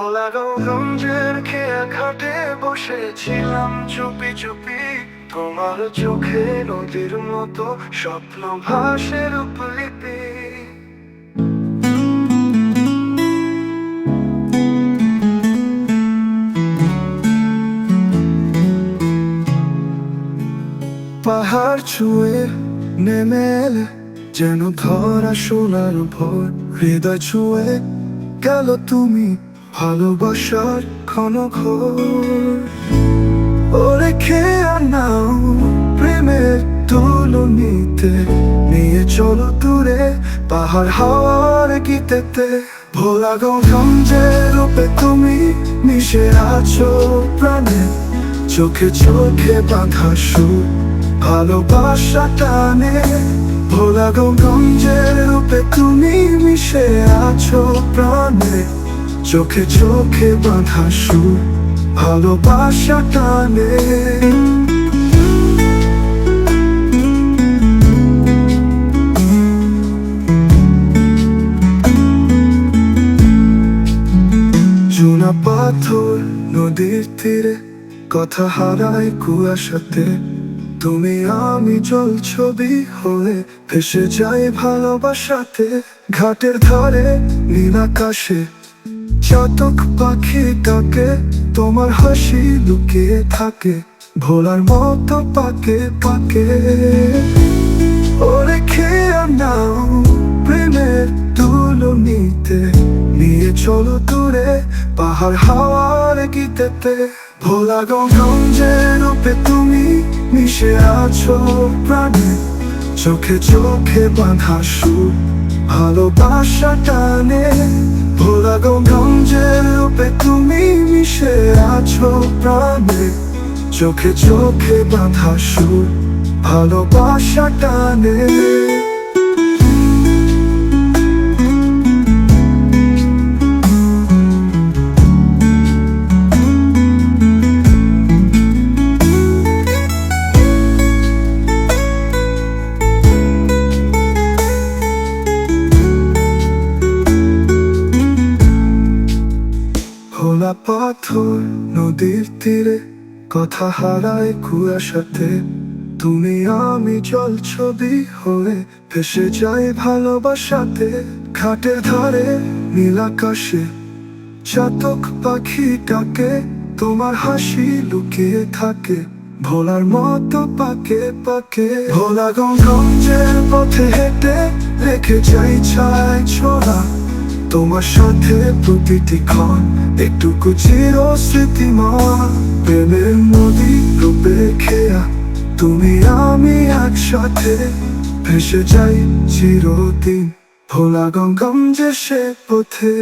ওলাগঞ্জের খেয়া ঘাটে বসেছিলাম চুপি চুপি। তোমার চোখে নদীর মতো স্বপ্ন ভাসে রূপলিপি। পাহাড় ছুঁয়ে নেমে এলে যেন ধরা সোনার ভোর, হৃদয় ছুঁয়ে গেল তুমি। ভালোবাসার ক্ষণ ওরে খেয়া নাও প্রেমের তুলনিতে নিয়ে চলো দূরে পাহাড় হাওয়ার গীতেতে। ভোলা গঞ্জের রূপে তুমি মিশে আছো প্রাণে। চোখে চোখে বাঁধা সু ভালোবাসা টানে। ভোলা গঞ্জের রূপে তুমি মিশে আছো প্রাণে। চোখে চোখে বাঁধা সুর ভালোবাসা টানে। চুনা পাথর নদীর তীরে, কথা হারায় কুয়াশাতে। তুমি আমি জল ছবি হয়ে ভেসে যাই ভালোবাসাতে। ঘাটের ধারে, নীল আকাশে চাতক পাখি ডাকে, তোমার হাসি লুকিয়ে থাকে, ভোলার মতো পাকে পাকে। ওরে খেয়া নাও প্রেমের তুলো নিতে নিয়ে চলো দূরে পাহাড় হাওয়ার গীতেতে। ভোলা গঞ্জের রূপে তুমি মিশে আছো প্রাণে, চোখে চোখে বাঁধা সুর, ভালোবাসা টানে। ভোলা গঞ্জের রূপে তুমি মিশে আছো প্রাণে। চোখে চোখে বাঁধা সুর ভালোবাসা টানে। পাথর নদীর তীরে কথা কুয়াশাতে। তুমি আমি জল ছবি হয়ে ভেসে যাই ভালোবাসাতে। ঘাটের ধারে নীল আকাশে চাতক পাখি ডাকে, তোমার হাসি লুকিয়ে থাকে। ভোলার মতো পাকে পাকে। ভোলা গঞ্জের পথে হেঁটে রেখে যাই ছায় ছোড়া তোমার সাথে প্রতিটি ক্ষণ একটুকু চির স্মৃতিমান প্রেমের নদী রূপে খেয়া তুমি আমি একসাথে ভেসে যাই চিরদিন। ভোলা গঙ্গম যে সে পথে।